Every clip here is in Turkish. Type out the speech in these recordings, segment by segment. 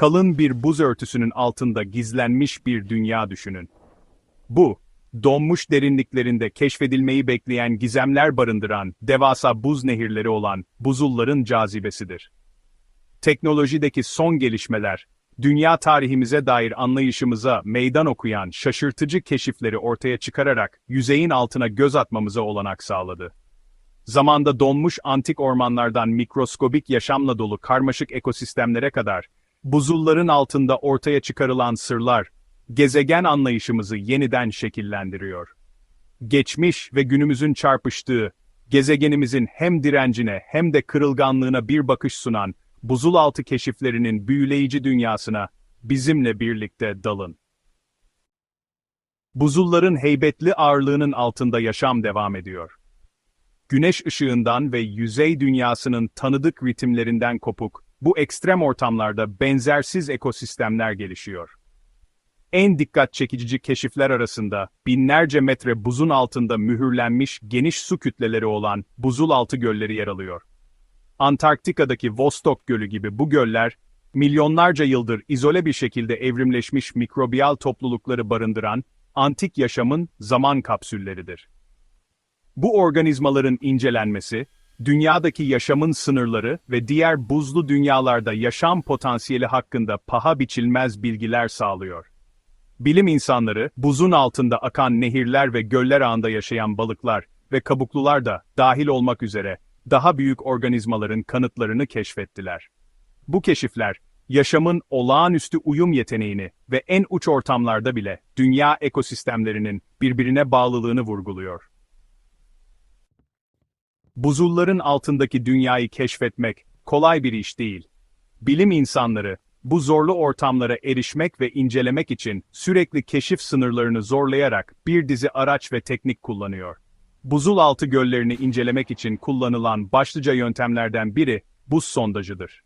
kalın bir buz örtüsünün altında gizlenmiş bir dünya düşünün. Bu, donmuş derinliklerinde keşfedilmeyi bekleyen gizemler barındıran devasa buz nehirleri olan buzulların cazibesidir. Teknolojideki son gelişmeler, dünya tarihimize dair anlayışımıza meydan okuyan şaşırtıcı keşifleri ortaya çıkararak yüzeyin altına göz atmamıza olanak sağladı. Zamanda donmuş antik ormanlardan mikroskobik yaşamla dolu karmaşık ekosistemlere kadar, buzulların altında ortaya çıkarılan sırlar, gezegen anlayışımızı yeniden şekillendiriyor. Geçmiş ve günümüzün çarpıştığı, gezegenimizin hem direncine hem de kırılganlığına bir bakış sunan, buzul altı keşiflerinin büyüleyici dünyasına bizimle birlikte dalın. Buzulların heybetli ağırlığının altında yaşam devam ediyor. Güneş ışığından ve yüzey dünyasının tanıdık ritimlerinden kopuk, bu ekstrem ortamlarda benzersiz ekosistemler gelişiyor. En dikkat çekici keşifler arasında binlerce metre buzun altında mühürlenmiş geniş su kütleleri olan buzul altı gölleri yer alıyor. Antarktika'daki Vostok Gölü gibi bu göller, milyonlarca yıldır izole bir şekilde evrimleşmiş mikrobiyal toplulukları barındıran antik yaşamın zaman kapsülleridir. Bu organizmaların incelenmesi, dünyadaki yaşamın sınırları ve diğer buzlu dünyalarda yaşam potansiyeli hakkında paha biçilmez bilgiler sağlıyor. Bilim insanları, buzun altında akan nehirler ve göller ağında yaşayan balıklar ve kabuklular da dahil olmak üzere daha büyük organizmaların kanıtlarını keşfettiler. Bu keşifler, yaşamın olağanüstü uyum yeteneğini ve en uç ortamlarda bile dünya ekosistemlerinin birbirine bağlılığını vurguluyor. Buzulların altındaki dünyayı keşfetmek kolay bir iş değil. Bilim insanları, bu zorlu ortamlara erişmek ve incelemek için sürekli keşif sınırlarını zorlayarak bir dizi araç ve teknik kullanıyor. Buzul altı göllerini incelemek için kullanılan başlıca yöntemlerden biri buz sondajıdır.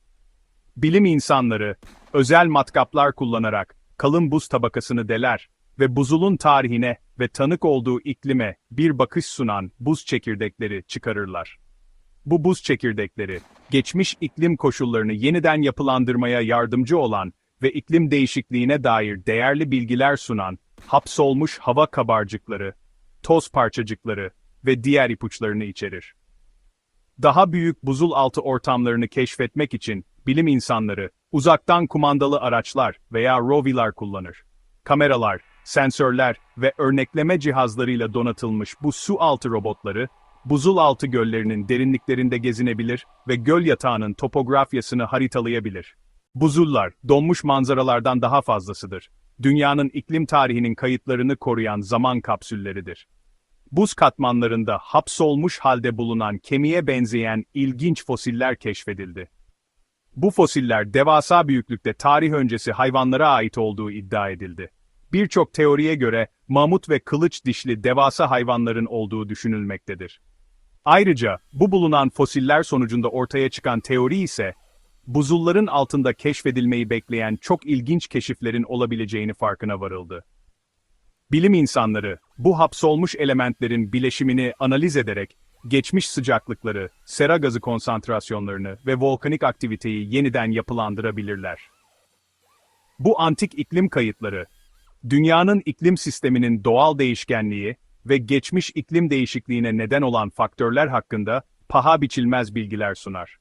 Bilim insanları, özel matkaplar kullanarak kalın buz tabakasını deler ve buzulun tarihine ve tanık olduğu iklime bir bakış sunan buz çekirdekleri çıkarırlar. Bu buz çekirdekleri, geçmiş iklim koşullarını yeniden yapılandırmaya yardımcı olan ve iklim değişikliğine dair değerli bilgiler sunan, hapsolmuş hava kabarcıkları, toz parçacıkları ve diğer ipuçlarını içerir. Daha büyük buzul altı ortamlarını keşfetmek için bilim insanları uzaktan kumandalı araçlar veya rovilar kullanır. Kameralar, sensörler ve örnekleme cihazlarıyla donatılmış bu su altı robotları buzul altı göllerinin derinliklerinde gezinebilir ve göl yatağının topografyasını haritalayabilir. Buzullar, donmuş manzaralardan daha fazlasıdır. Dünyanın iklim tarihinin kayıtlarını koruyan zaman kapsülleridir. Buz katmanlarında hapsolmuş halde bulunan kemiğe benzeyen ilginç fosiller keşfedildi. Bu fosiller devasa büyüklükte tarih öncesi hayvanlara ait olduğu iddia edildi. Birçok teoriye göre mamut ve kılıç dişli devasa hayvanların olduğu düşünülmektedir. Ayrıca bu bulunan fosiller sonucunda ortaya çıkan teori ise buzulların altında keşfedilmeyi bekleyen çok ilginç keşiflerin olabileceğini farkına varıldı. Bilim insanları bu hapsolmuş elementlerin bileşimini analiz ederek geçmiş sıcaklıkları, sera gazı konsantrasyonlarını ve volkanik aktiviteyi yeniden yapılandırabilirler. Bu antik iklim kayıtları, dünyanın iklim sisteminin doğal değişkenliği ve geçmiş iklim değişikliğine neden olan faktörler hakkında paha biçilmez bilgiler sunar.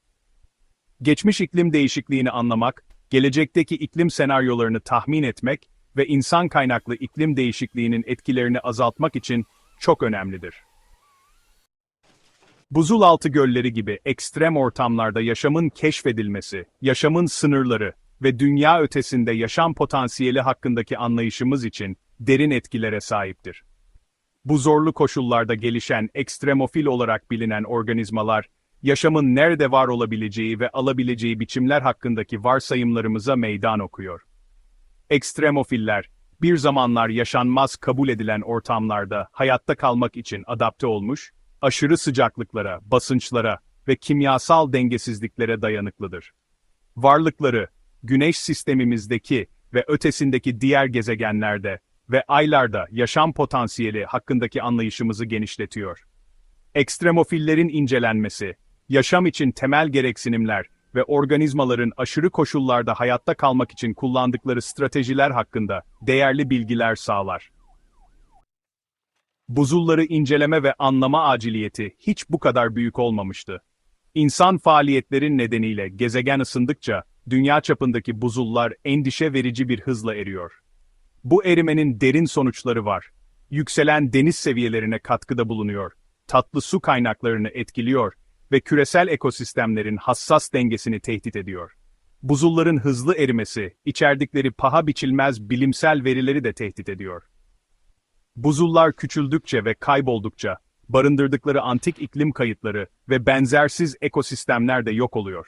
Geçmiş iklim değişikliğini anlamak, gelecekteki iklim senaryolarını tahmin etmek ve insan kaynaklı iklim değişikliğinin etkilerini azaltmak için çok önemlidir. Buzul altı gölleri gibi ekstrem ortamlarda yaşamın keşfedilmesi, yaşamın sınırları ve dünya ötesinde yaşam potansiyeli hakkındaki anlayışımız için derin etkilere sahiptir. Bu zorlu koşullarda gelişen ekstremofil olarak bilinen organizmalar, yaşamın nerede var olabileceği ve alabileceği biçimler hakkındaki varsayımlarımıza meydan okuyor. Ekstremofiller, bir zamanlar yaşanmaz kabul edilen ortamlarda hayatta kalmak için adapte olmuş, aşırı sıcaklıklara, basınçlara ve kimyasal dengesizliklere dayanıklıdır. Varlıkları, Güneş sistemimizdeki ve ötesindeki diğer gezegenlerde ve aylarda yaşam potansiyeli hakkındaki anlayışımızı genişletiyor. Ekstremofillerin incelenmesi, yaşam için temel gereksinimler ve organizmaların aşırı koşullarda hayatta kalmak için kullandıkları stratejiler hakkında değerli bilgiler sağlar. Buzulları inceleme ve anlama aciliyeti hiç bu kadar büyük olmamıştı. İnsan faaliyetlerin nedeniyle gezegen ısındıkça, dünya çapındaki buzullar endişe verici bir hızla eriyor. Bu erimenin derin sonuçları var. Yükselen deniz seviyelerine katkıda bulunuyor, tatlı su kaynaklarını etkiliyor ve küresel ekosistemlerin hassas dengesini tehdit ediyor. Buzulların hızlı erimesi, içerdikleri paha biçilmez bilimsel verileri de tehdit ediyor. Buzullar küçüldükçe ve kayboldukça, barındırdıkları antik iklim kayıtları ve benzersiz ekosistemler de yok oluyor.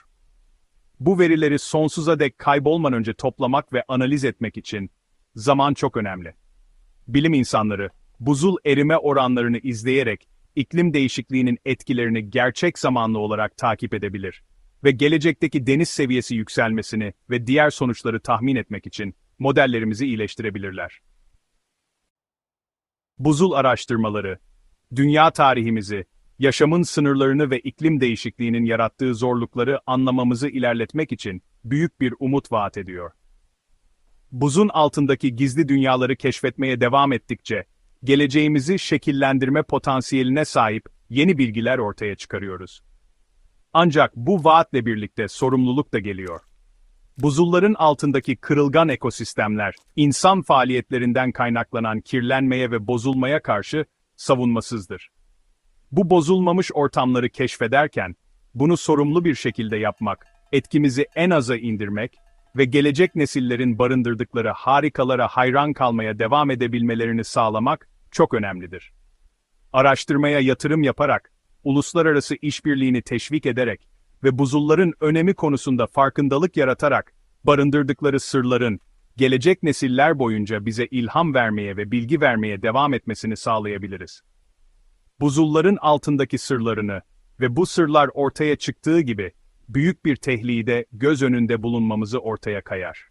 Bu verileri sonsuza dek kaybolmadan önce toplamak ve analiz etmek için zaman çok önemli. Bilim insanları, buzul erime oranlarını izleyerek iklim değişikliğinin etkilerini gerçek zamanlı olarak takip edebilir ve gelecekteki deniz seviyesi yükselmesini ve diğer sonuçları tahmin etmek için modellerimizi iyileştirebilirler. Buzul araştırmaları, dünya tarihimizi, yaşamın sınırlarını ve iklim değişikliğinin yarattığı zorlukları anlamamızı ilerletmek için büyük bir umut vaat ediyor. Buzun altındaki gizli dünyaları keşfetmeye devam ettikçe, geleceğimizi şekillendirme potansiyeline sahip yeni bilgiler ortaya çıkarıyoruz. Ancak bu vaatle birlikte sorumluluk da geliyor. Buzulların altındaki kırılgan ekosistemler, insan faaliyetlerinden kaynaklanan kirlenmeye ve bozulmaya karşı savunmasızdır. Bu bozulmamış ortamları keşfederken, bunu sorumlu bir şekilde yapmak, etkimizi en aza indirmek ve gelecek nesillerin barındırdıkları harikalara hayran kalmaya devam edebilmelerini sağlamak çok önemlidir. Araştırmaya yatırım yaparak, uluslararası işbirliğini teşvik ederek ve buzulların önemi konusunda farkındalık yaratarak, barındırdıkları sırların, gelecek nesiller boyunca bize ilham vermeye ve bilgi vermeye devam etmesini sağlayabiliriz. Buzulların altındaki sırlarını ve bu sırlar ortaya çıktığı gibi, büyük bir tehlide göz önünde bulunmamızı ortaya kayar.